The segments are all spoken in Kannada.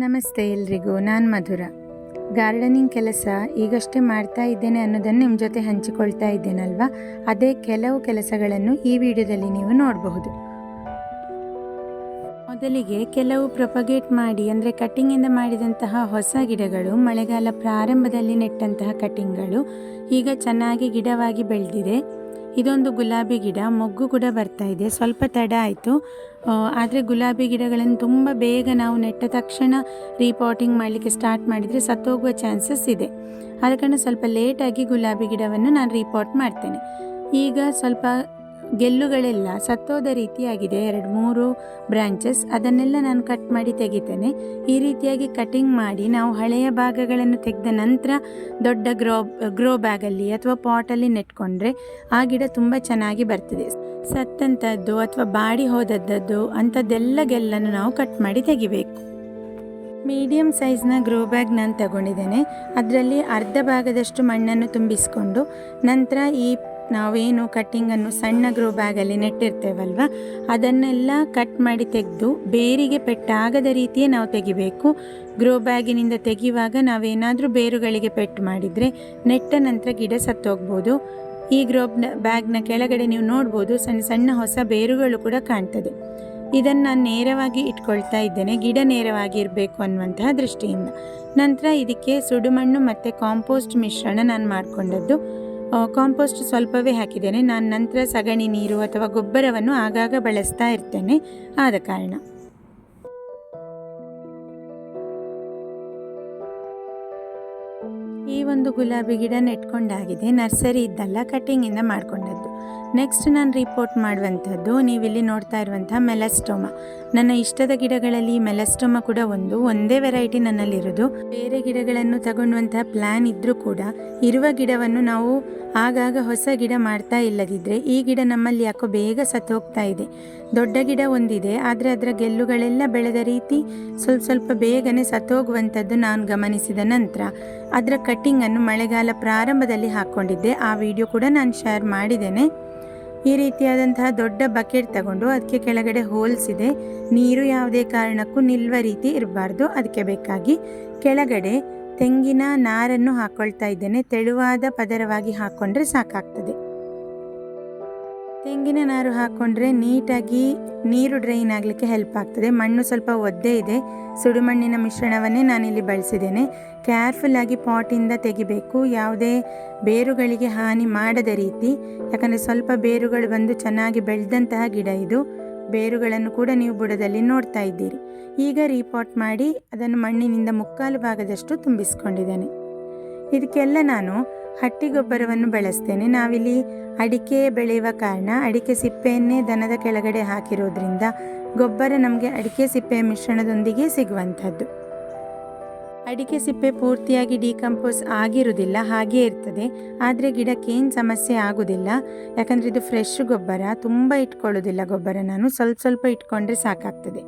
ನಮಸ್ತೆ ಎಲ್ರಿಗೂ, ನಾನು ಮಧುರ. ಗಾರ್ಡನಿಂಗ್ ಕೆಲಸ ಈಗಷ್ಟೇ ಮಾಡ್ತಾ ಇದ್ದೇನೆ ಅನ್ನೋದನ್ನು ನಿಮ್ಮ ಜೊತೆ ಹಂಚಿಕೊಳ್ತಾ ಇದ್ದೇನಲ್ವಾ? ಅದೇ ಕೆಲವು ಕೆಲಸಗಳನ್ನು ಈ ವಿಡಿಯೋದಲ್ಲಿ ನೀವು ನೋಡಬಹುದು. ಮೊದಲಿಗೆ ಕೆಲವು ಪ್ರೊಪಗೇಟ್ ಮಾಡಿ, ಅಂದರೆ ಕಟ್ಟಿಂಗಿಂದ ಮಾಡಿದಂತಹ ಹೊಸ ಗಿಡಗಳು, ಮಳೆಗಾಲ ಪ್ರಾರಂಭದಲ್ಲಿ ನೆಟ್ಟಂತಹ ಕಟ್ಟಿಂಗ್ಗಳು ಈಗ ಚೆನ್ನಾಗಿ ಗಿಡವಾಗಿ ಬೆಳೆದಿದೆ. ಇದೊಂದು ಗುಲಾಬಿ ಗಿಡ, ಮೊಗ್ಗು ಕೂಡ ಬರ್ತಾ ಇದೆ. ಸ್ವಲ್ಪ ತಡ ಆಯಿತು. ಆದರೆ ಗುಲಾಬಿ ಗಿಡಗಳನ್ನು ತುಂಬ ಬೇಗ ನಾವು ನೆಟ್ಟ ತಕ್ಷಣ ರೀಪಾಟಿಂಗ್ ಮಾಡಲಿಕ್ಕೆ ಸ್ಟಾರ್ಟ್ ಮಾಡಿದರೆ ಸತ್ತೋಗುವ ಚಾನ್ಸಸ್ ಇದೆ. ಕಾರಣ ಸ್ವಲ್ಪ ಲೇಟಾಗಿ ಗುಲಾಬಿ ಗಿಡವನ್ನು ನಾನು ರೀಪಾಟ್ ಮಾಡ್ತೇನೆ. ಈಗ ಸ್ವಲ್ಪ ಗೆಲ್ಲುಗಳೆಲ್ಲ ಸತ್ತೋದ ರೀತಿಯಾಗಿದೆ. ಎರಡು ಮೂರು ಬ್ರಾಂಚಸ್ ಅದನ್ನೆಲ್ಲ ನಾನು ಕಟ್ ಮಾಡಿ ತೆಗಿತೇನೆ. ಈ ರೀತಿಯಾಗಿ ಕಟಿಂಗ್ ಮಾಡಿ ನಾವು ಹಳೆಯ ಭಾಗಗಳನ್ನು ತೆಗೆದ ನಂತರ ದೊಡ್ಡ ಗ್ರೋ ಗ್ರೋ ಬ್ಯಾಗಲ್ಲಿ ಅಥವಾ ಪಾಟಲ್ಲಿ ನೆಟ್ಕೊಂಡ್ರೆ ಆ ಗಿಡ ತುಂಬ ಚೆನ್ನಾಗಿ ಬರ್ತದೆ. ಸತ್ತಂಥದ್ದು ಅಥವಾ ಬಾಡಿ ಹೋದದ್ದು ಅಂಥದ್ದೆಲ್ಲ ಗೆಲ್ಲನ್ನು ನಾವು ಕಟ್ ಮಾಡಿ ತೆಗಿಬೇಕು. ಮೀಡಿಯಮ್ ಸೈಜ್ನ ಗ್ರೋ ಬ್ಯಾಗ್ ನಾನು ತಗೊಂಡಿದ್ದೇನೆ. ಅದರಲ್ಲಿ ಅರ್ಧ ಭಾಗದಷ್ಟು ಮಣ್ಣನ್ನು ತುಂಬಿಸಿಕೊಂಡು ನಂತರ ಈ ನಾವೇನು ಕಟ್ಟಿಂಗನ್ನು ಸಣ್ಣ ಗ್ರೋ ಬ್ಯಾಗಲ್ಲಿ ನೆಟ್ಟಿರ್ತೇವಲ್ವ? ಅದನ್ನೆಲ್ಲ ಕಟ್ ಮಾಡಿ ತೆಗೆದು ಬೇರಿಗೆ ಪೆಟ್ಟಾಗದ ರೀತಿಯೇ ನಾವು ತೆಗಿಬೇಕು. ಗ್ರೋ ಬ್ಯಾಗಿನಿಂದ ತೆಗೆಯುವಾಗ ನಾವೇನಾದರೂ ಬೇರುಗಳಿಗೆ ಪೆಟ್ಟು ಮಾಡಿದರೆ ನೆಟ್ಟ ನಂತರ ಗಿಡ ಸತ್ತೋಗ್ಬೋದು. ಈ ಗ್ರೋ ಬ್ಯಾಗ್ನ ಕೆಳಗಡೆ ನೀವು ನೋಡ್ಬೋದು ಸಣ್ಣ ಸಣ್ಣ ಹೊಸ ಬೇರುಗಳು ಕೂಡ ಕಾಣ್ತದೆ. ಇದನ್ನು ನಾನು ನೇರವಾಗಿ ಇಟ್ಕೊಳ್ತಾ ಇದ್ದೇನೆ, ಗಿಡ ನೇರವಾಗಿ ಇರಬೇಕು ಅನ್ನುವಂತಹ ದೃಷ್ಟಿಯಿಂದ. ನಂತರ ಇದಕ್ಕೆ ಸುಡುಮಣ್ಣು ಮತ್ತು ಕಾಂಪೋಸ್ಟ್ ಮಿಶ್ರಣ ನಾನು ಮಾಡಿಕೊಂಡದ್ದು. ಕಾಂಪೋಸ್ಟ್ ಸ್ವಲ್ಪವೇ ಹಾಕಿದ್ದೇನೆ. ನಾನು ನಂತರ ಸಗಣಿ ನೀರು ಅಥವಾ ಗೊಬ್ಬರವನ್ನು ಆಗಾಗ ಬಳಸ್ತಾ ಇರ್ತೇನೆ. ಆದ ಕಾರಣ. ಈ ಒಂದು ಗುಲಾಬಿ ಗಿಡ ನೆಟ್ಕೊಂಡಾಗಿದೆ ನರ್ಸರಿ ಇದ್ದಲ್ಲ ಕಟ್ಟಿಂಗಿಂದ ಮಾಡಿಕೊಂಡದ್ದು. ನೆಕ್ಸ್ಟ್ ನಾನು ರಿಪೋರ್ಟ್ ಮಾಡುವಂಥದ್ದು, ನೀವಿಲ್ಲಿ ನೋಡ್ತಾ ಇರುವಂಥ ಮೆಲಸ್ಟೋಮ. ನನ್ನ ಇಷ್ಟದ ಗಿಡಗಳಲ್ಲಿ ಮೆಲಸ್ಟೋಮ ಕೂಡ ಒಂದು. ಒಂದೇ ವೆರೈಟಿ ನನ್ನಲ್ಲಿರೋದು. ಬೇರೆ ಗಿಡಗಳನ್ನು ತಗೊಂಡುವಂತಹ ಪ್ಲ್ಯಾನ್ ಇದ್ದರೂ ಕೂಡ ಇರುವ ಗಿಡವನ್ನು ನಾವು ಆಗಾಗ ಹೊಸ ಗಿಡ ಮಾಡ್ತಾ ಇಲ್ಲದಿದ್ದರೆ ಈ ಗಿಡ ನಮ್ಮಲ್ಲಿ ಯಾಕೋ ಬೇಗ ಸತ್ತು ಹೋಗ್ತಾ ಇದೆ. ದೊಡ್ಡ ಗಿಡ ಒಂದಿದೆ, ಆದರೆ ಅದರ ಗೆಲ್ಲುಗಳೆಲ್ಲ ಬೆಳೆದ ರೀತಿ ಸ್ವಲ್ಪ ಸ್ವಲ್ಪ ಬೇಗನೆ ಸತ್ತೋಗುವಂಥದ್ದು ನಾನು ಗಮನಿಸಿದ ನಂತರ. ಅದರ ಕಟ್ಟಿಂಗನ್ನು ಮಳೆಗಾಲ ಪ್ರಾರಂಭದಲ್ಲಿ ಹಾಕ್ಕೊಂಡಿದ್ದೆ ಆ ವಿಡಿಯೋ ಕೂಡ ನಾನು ಶೇರ್ ಮಾಡಿದ್ದೇನೆ. ಈ ರೀತಿಯಾದಂತಹ ದೊಡ್ಡ ಬಕೆಟ್ ತಗೊಂಡು ಅದಕ್ಕೆ ಕೆಳಗಡೆ ಹೋಲ್ಸ್ ಇದೆ. ನೀರು ಯಾವುದೇ ಕಾರಣಕ್ಕೂ ನಿಲ್ಲುವ ರೀತಿ ಇರಬಾರ್ದು. ಅದಕ್ಕೆ ಬೇಕಾಗಿ ಕೆಳಗಡೆ ತೆಂಗಿನ ನಾರನ್ನು ಹಾಕ್ಕೊಳ್ತಾ ಇದ್ದೇನೆ. ತೆಳುವಾದ ಪದರವಾಗಿ ಹಾಕ್ಕೊಂಡ್ರೆ ಸಾಕಾಗ್ತದೆ. ತೆಂಗಿನ ನಾರು ಹಾಕ್ಕೊಂಡ್ರೆ ನೀಟಾಗಿ ನೀರು ಡ್ರೈನ್ ಆಗಲಿಕ್ಕೆ ಹೆಲ್ಪ್ ಆಗ್ತದೆ. ಮಣ್ಣು ಸ್ವಲ್ಪ ಒದ್ದೆ ಇದೆ. ಸುಡುಮಣ್ಣಿನ ಮಿಶ್ರಣವನ್ನೇ ನಾನಿಲ್ಲಿ ಬಳಸಿದ್ದೇನೆ. ಕೇರ್ಫುಲ್ಲಾಗಿ ಪಾಟಿಂದ ತೆಗಿಬೇಕು. ಯಾವುದೇ ಬೇರುಗಳಿಗೆ ಹಾನಿ ಮಾಡದ ರೀತಿ, ಯಾಕಂದರೆ ಸ್ವಲ್ಪ ಬೇರುಗಳು ಬಂದು ಚೆನ್ನಾಗಿ ಬೆಳೆದಂತಹ ಗಿಡ ಇದು. ಬೇರುಗಳನ್ನು ಕೂಡ ನೀವು ಬುಡದಲ್ಲಿ ನೋಡ್ತಾ ಇದ್ದೀರಿ. ಈಗ ರೀಪಾಟ್ ಮಾಡಿ ಅದನ್ನು ಮಣ್ಣಿನಿಂದ ಮುಕ್ಕಾಲು ಭಾಗದಷ್ಟು ತುಂಬಿಸ್ಕೊಂಡಿದ್ದೇನೆ. ಇದಕ್ಕೆಲ್ಲ ನಾನು ಹಟ್ಟಿ ಗೊಬ್ಬರವನ್ನು ಬಳಸ್ತೇನೆ. ನಾವಿಲ್ಲಿ ಅಡಿಕೆ ಬೆಳೆಯುವ ಕಾರಣ ಅಡಿಕೆ ಸಿಪ್ಪೆಯನ್ನೇ ದನದ ಕೆಳಗಡೆ ಹಾಕಿರೋದ್ರಿಂದ ಗೊಬ್ಬರ ನಮಗೆ ಅಡಿಕೆ ಸಿಪ್ಪೆಯ ಮಿಶ್ರಣದೊಂದಿಗೆ ಸಿಗುವಂಥದ್ದು. ಅಡಿಕೆ ಸಿಪ್ಪೆ ಪೂರ್ತಿಯಾಗಿ ಡಿಕಂಪೋಸ್ ಆಗಿರುವುದಿಲ್ಲ, ಹಾಗೇ ಇರ್ತದೆ. ಆದರೆ ಗಿಡಕ್ಕೆ ಏನು ಸಮಸ್ಯೆ ಆಗೋದಿಲ್ಲ. ಯಾಕಂದರೆ ಇದು ಫ್ರೆಶ್ ಗೊಬ್ಬರ, ತುಂಬ ಇಟ್ಕೊಳ್ಳೋದಿಲ್ಲ ಗೊಬ್ಬರ ನಾನು ಸ್ವಲ್ಪ ಸ್ವಲ್ಪ ಇಟ್ಕೊಂಡ್ರೆ ಸಾಕಾಗ್ತದೆ.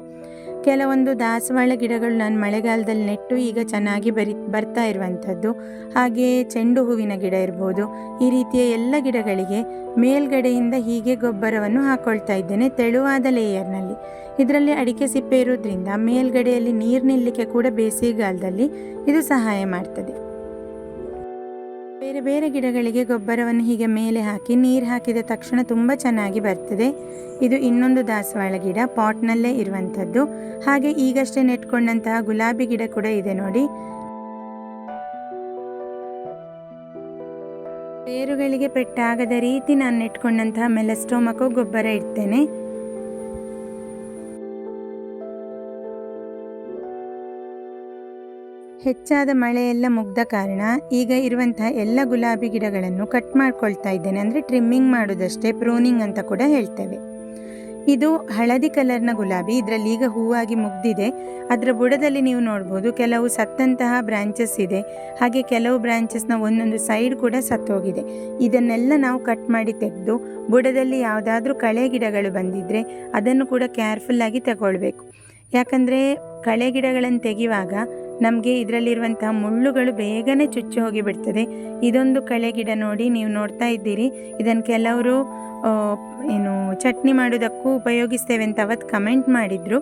ಕೆಲವೊಂದು ದಾಸವಾಳ ಗಿಡಗಳು ನಾನು ಮಳೆಗಾಲದಲ್ಲಿ ನೆಟ್ಟು ಈಗ ಚೆನ್ನಾಗಿ ಬರಿ, ಬರ್ತಾ ಇರುವಂಥದ್ದು. ಹಾಗೆಯೇ ಚೆಂಡು ಹೂವಿನ ಗಿಡ ಇರ್ಬೋದು. ಈ ರೀತಿಯ ಎಲ್ಲ ಗಿಡಗಳಿಗೆ ಮೇಲ್ಗಡೆಯಿಂದ ಹೀಗೆ ಗೊಬ್ಬರವನ್ನು ಹಾಕ್ಕೊಳ್ತಾ ಇದ್ದೇನೆ ತೆಳುವಾದ ಲೇಯರ್ನಲ್ಲಿ ಇದರಲ್ಲಿ ಅಡಿಕೆ ಸಿಪ್ಪೆ ಇರೋದ್ರಿಂದ ಮೇಲ್ಗಡೆಯಲ್ಲಿ ನೀರು ನಿಲ್ಲಿಕೆ ಕೂಡ ಬೇಸಿಗೆಗಾಲದಲ್ಲಿ ಇದು ಸಹಾಯ ಮಾಡ್ತದೆ. ಬೇರೆ ಬೇರೆ ಗಿಡಗಳಿಗೆ ಗೊಬ್ಬರವನ್ನು ಹೀಗೆ ಮೇಲೆ ಹಾಕಿ ನೀರು ಹಾಕಿದ ತಕ್ಷಣ ತುಂಬ ಚೆನ್ನಾಗಿ ಬರ್ತದೆ. ಇದು ಇನ್ನೊಂದು ದಾಸವಾಳ ಗಿಡ, ಪಾಟ್ನಲ್ಲೇ ಇರುವಂಥದ್ದು. ಹಾಗೆ ಈಗಷ್ಟೇ ನೆಟ್ಕೊಂಡಂತಹ ಗುಲಾಬಿ ಗಿಡ ಕೂಡ ಇದೆ ನೋಡಿ. ಬೇರುಗಳಿಗೆ ಪೆಟ್ಟಾಗದ ರೀತಿ ನಾನು ನೆಟ್ಕೊಂಡಂತಹ ಮೆಲಸ್ಟೋಮಕ್ಕೂ ಗೊಬ್ಬರ ಇಡ್ತೇನೆ. ಹೆಚ್ಚಾದ ಮಳೆಯೆಲ್ಲ ಮುಗ್ದ ಕಾರಣ ಈಗ ಇರುವಂತಹ ಎಲ್ಲ ಗುಲಾಬಿ ಗಿಡಗಳನ್ನು ಕಟ್ ಮಾಡ್ಕೊಳ್ತಾ ಇದ್ದೇನೆ. ಅಂದರೆ ಟ್ರಿಮ್ಮಿಂಗ್ ಮಾಡೋದಷ್ಟೇ ಪ್ರೂನಿಂಗ್ ಅಂತ ಕೂಡ ಹೇಳ್ತೇವೆ. ಇದು ಹಳದಿ ಕಲರ್ನ ಗುಲಾಬಿ, ಇದರಲ್ಲಿ ಈಗ ಹೂವಾಗಿ ಮುಗ್ದಿದೆ. ಅದರ ಬುಡದಲ್ಲಿ ನೀವು ನೋಡ್ಬೋದು ಕೆಲವು ಸತ್ತಂತಹ ಬ್ರಾಂಚಸ್ ಇದೆ. ಹಾಗೆ ಕೆಲವು ಬ್ರಾಂಚಸ್ನ ಒಂದೊಂದು ಸೈಡ್ ಕೂಡ ಸತ್ತೋಗಿದೆ. ಇದನ್ನೆಲ್ಲ ನಾವು ಕಟ್ ಮಾಡಿ ತೆಗೆದು ಬುಡದಲ್ಲಿ ಯಾವುದಾದ್ರೂ ಕಳೆ ಗಿಡಗಳು ಬಂದಿದ್ದರೆ ಅದನ್ನು ಕೂಡ ಕೇರ್ಫುಲ್ಲಾಗಿ ತಗೊಳ್ಬೇಕು. ಯಾಕಂದರೆ ಕಳೆ ಗಿಡಗಳನ್ನು ತೆಗೆಯುವಾಗ ನಮಗೆ ಇದರಲ್ಲಿರುವಂತಹ ಮುಳ್ಳುಗಳು ಬೇಗನೆ ಚುಚ್ಚಿ ಹೋಗಿಬಿಡ್ತದೆ. ಇದೊಂದು ಕಳೆ ಗಿಡ ನೋಡಿ ನೀವು ನೋಡ್ತಾ ಇದ್ದೀರಿ. ಇದನ್ನು ಕೆಲವರು ಏನು, ಚಟ್ನಿ ಮಾಡೋದಕ್ಕೂ ಉಪಯೋಗಿಸ್ತೇವೆ ಅಂತ ಅವತ್ತು ಕಮೆಂಟ್ ಮಾಡಿದರು.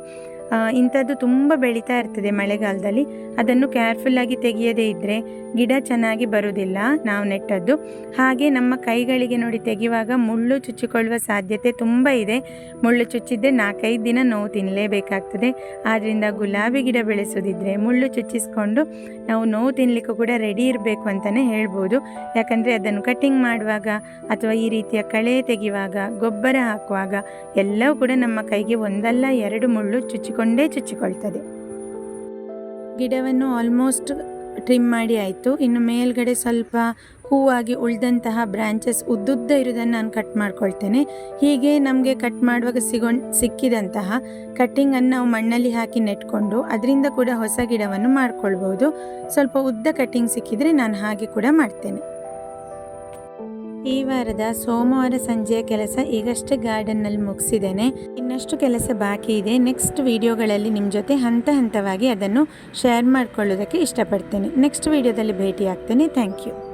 ಇಂಥದ್ದು ತುಂಬ ಬೆಳೀತಾ ಇರ್ತದೆ ಮಳೆಗಾಲದಲ್ಲಿ. ಅದನ್ನು ಕೇರ್ಫುಲ್ಲಾಗಿ ತೆಗೆಯದೇ ಇದ್ದರೆ ಗಿಡ ಚೆನ್ನಾಗಿ ಬರುವುದಿಲ್ಲ ನಾವು ನೆಟ್ಟದ್ದು. ಹಾಗೆ ನಮ್ಮ ಕೈಗಳಿಗೆ ನೋಡಿ ತೆಗೆಯುವಾಗ ಮುಳ್ಳು ಚುಚ್ಚಿಕೊಳ್ಳುವ ಸಾಧ್ಯತೆ ತುಂಬ ಇದೆ. ಮುಳ್ಳು ಚುಚ್ಚಿದ್ದೆ ನಾಲ್ಕೈದು ದಿನ ನೋವು ತಿನ್ನಲೇಬೇಕಾಗ್ತದೆ ಆದ್ದರಿಂದ ಗುಲಾಬಿ ಗಿಡ ಬೆಳೆಸೋದಿದ್ರೆ ಮುಳ್ಳು ಚುಚ್ಚಿಸ್ಕೊಂಡು ನಾವು ನೋವು ತಿನ್ನಲಿಕ್ಕೂ ಕೂಡ ರೆಡಿ ಇರಬೇಕು ಅಂತಲೇ ಹೇಳ್ಬೋದು. ಯಾಕಂದರೆ ಅದನ್ನು ಕಟಿಂಗ್ ಮಾಡುವಾಗ ಅಥವಾ ಈ ರೀತಿಯ ಕಳೆ ತೆಗೆಯುವಾಗ, ಗೊಬ್ಬರ ಹಾಕುವಾಗ ಎಲ್ಲವೂ ಕೂಡ ನಮ್ಮ ಕೈಗೆ ಒಂದಲ್ಲ ಎರಡು ಮುಳ್ಳು ಚುಚ್ಚಿಕೊಂಡೇ ಚುಚ್ಚಿಕೊಳ್ತದೆ. ಗಿಡವನ್ನು ಆಲ್ಮೋಸ್ಟ್ ಟ್ರಿಮ್ ಮಾಡಿ ಆಯಿತು. ಇನ್ನು ಮೇಲ್ಗಡೆ ಸ್ವಲ್ಪ ಹೂವಾಗಿ ಉಳಿದಂತಹ ಬ್ರಾಂಚಸ್ ಉದ್ದುದ್ದ ಇರೋದನ್ನು ನಾನು ಕಟ್ ಮಾಡ್ಕೊಳ್ತೇನೆ. ಹೀಗೆ ನಮಗೆ ಕಟ್ ಮಾಡುವಾಗ ಸಿಗೋ ಸಿಕ್ಕಿದಂತಹ ಕಟ್ಟಿಂಗನ್ನು ನಾವು ಮಣ್ಣಲ್ಲಿ ಹಾಕಿ ನೆಟ್ಕೊಂಡು ಅದರಿಂದ ಕೂಡ ಹೊಸ ಗಿಡವನ್ನು ಮಾಡ್ಕೊಳ್ಬೋದು ಸ್ವಲ್ಪ ಉದ್ದ ಕಟ್ಟಿಂಗ್ ಸಿಕ್ಕಿದರೆ ನಾನು ಹಾಗೆ ಕೂಡ ಮಾಡ್ತೇನೆ. ಈ ವಾರದ ಸೋಮವಾರ ಸಂಜೆಯ ಕೆಲಸ ಈಗಷ್ಟೇ ಗಾರ್ಡನ್ನಲ್ಲಿ ಮುಗಿಸಿದ್ದೇನೆ. ಇನ್ನಷ್ಟು ಕೆಲಸ ಬಾಕಿ ಇದೆ. ನೆಕ್ಸ್ಟ್ ವಿಡಿಯೋಗಳಲ್ಲಿ ನಿಮ್ಮ ಜೊತೆ ಹಂತ ಹಂತವಾಗಿ ಅದನ್ನು ಶೇರ್ ಮಾಡ್ಕೊಳ್ಳೋದಕ್ಕೆ ಇಷ್ಟಪಡ್ತೇನೆ. ನೆಕ್ಸ್ಟ್ ವಿಡಿಯೋದಲ್ಲಿ ಭೇಟಿ ಆಗ್ತೇನೆ ಥ್ಯಾಂಕ್ ಯು.